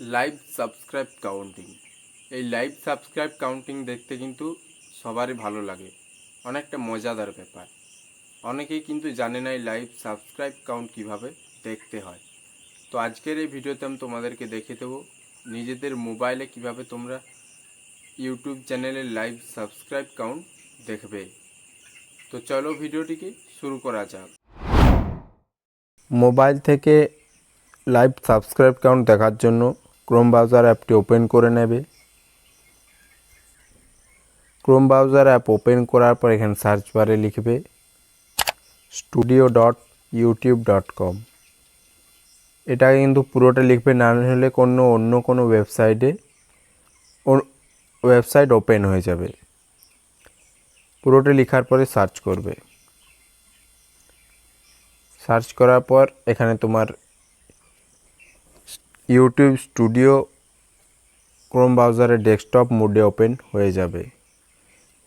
Live subscribe counting এই live subscribe counting দেখতে কিন্তু সবারই ভালো লাগে। অনেকটা মজাদার ব্যাপার। অনেকেই কিন্তু জানে না এই লাইভ সাবস্ক্রাইব কাউন্ট কীভাবে দেখতে হয়। তো আজকের এই ভিডিওতে আমি তোমাদেরকে দেখে দেবো নিজেদের মোবাইলে কীভাবে তোমরা ইউটিউব চ্যানেলের লাইভ সাবস্ক্রাইব কাউন্ট দেখবে। তো চলো ভিডিওটিকে শুরু করা যাক। মোবাইল থেকে লাইভ সাবস্ক্রাইব কাউন্ট দেখার জন্য ক্রোম ব্রাউজার অ্যাপটি ওপেন করে নেবে। ক্রোম ব্রাউজার অ্যাপ ওপেন করার পর এখানে সার্চ বারে লিখবে studio dot YouTube dot com এটা কিন্তু পুরোটা লিখবে, না হলে কোনো অন্য কোনো ওয়েবসাইটে ওয়েবসাইট ওপেন হয়ে যাবে। পুরোটা লেখার পরে সার্চ করবে। সার্চ করার পর এখানে তোমার ইউটিউব স্টুডিও ক্রোম ব্রাউজারে ডেস্কটপ মোডে ওপেন হয়ে যাবে।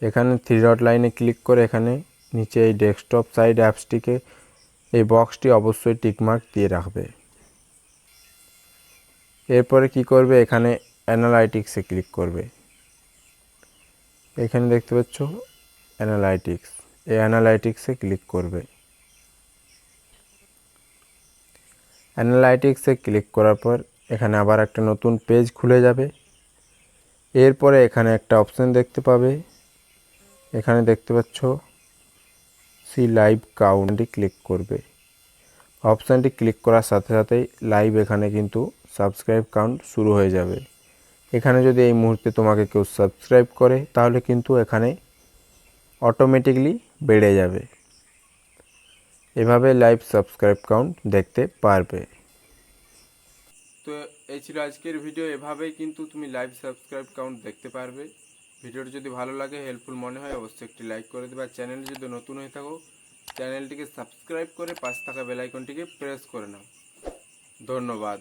এখানে থ্রি ডট লাইনে ক্লিক করে এখানে নিচে এই ডেস্কটপ সাইড অ্যাপসটিকে এই বক্সটি অবশ্যই টিকমার্ক দিয়ে রাখবে। এরপরে কি করবে? এখানে অ্যানালাইটিক্সে ক্লিক করবে। এখানে দেখতে পাচ্ছ অ্যানালাইটিক্স। এই অ্যানালাইটিক্সে ক্লিক করবে। অ্যানালাইটিক্সে ক্লিক করার পর এখানে আবার একটা নতুন পেজ খুলে যাবে। এরপরে এখানে একটা অপশান দেখতে পাবে। এখানে দেখতে পাচ্ছ সি লাইভ কাউন্টটি ক্লিক করবে। অপশানটি ক্লিক করার সাথে সাথেই লাইভ এখানে কিন্তু সাবস্ক্রাইব কাউন্ট শুরু হয়ে যাবে। এখানে যদি এই মুহূর্তে তোমাকে কেউ সাবস্ক্রাইব করে, তাহলে কিন্তু এখানে অটোমেটিকলি বেড়ে যাবে। এভাবে লাইভ সাবস্ক্রাইব কাউন্ট দেখতে পারবে। তো এই ছিল আজকের ভিডিও এভাবেই কিন্তু তুমি লাইভ সাবস্ক্রাইব কাউন্ট দেখতে পারবে। ভিডিওটি যদি ভালো লাগে হেল্পফুল মনে হয়, অবশ্যই একটি লাইক করে দেবে। আর চ্যানেল যদি নতুন হয়ে থাকো চ্যানেলটিকে সাবস্ক্রাইব করে পাশ থাকা বেলাইকনটিকে প্রেস করে নাও। ধন্যবাদ।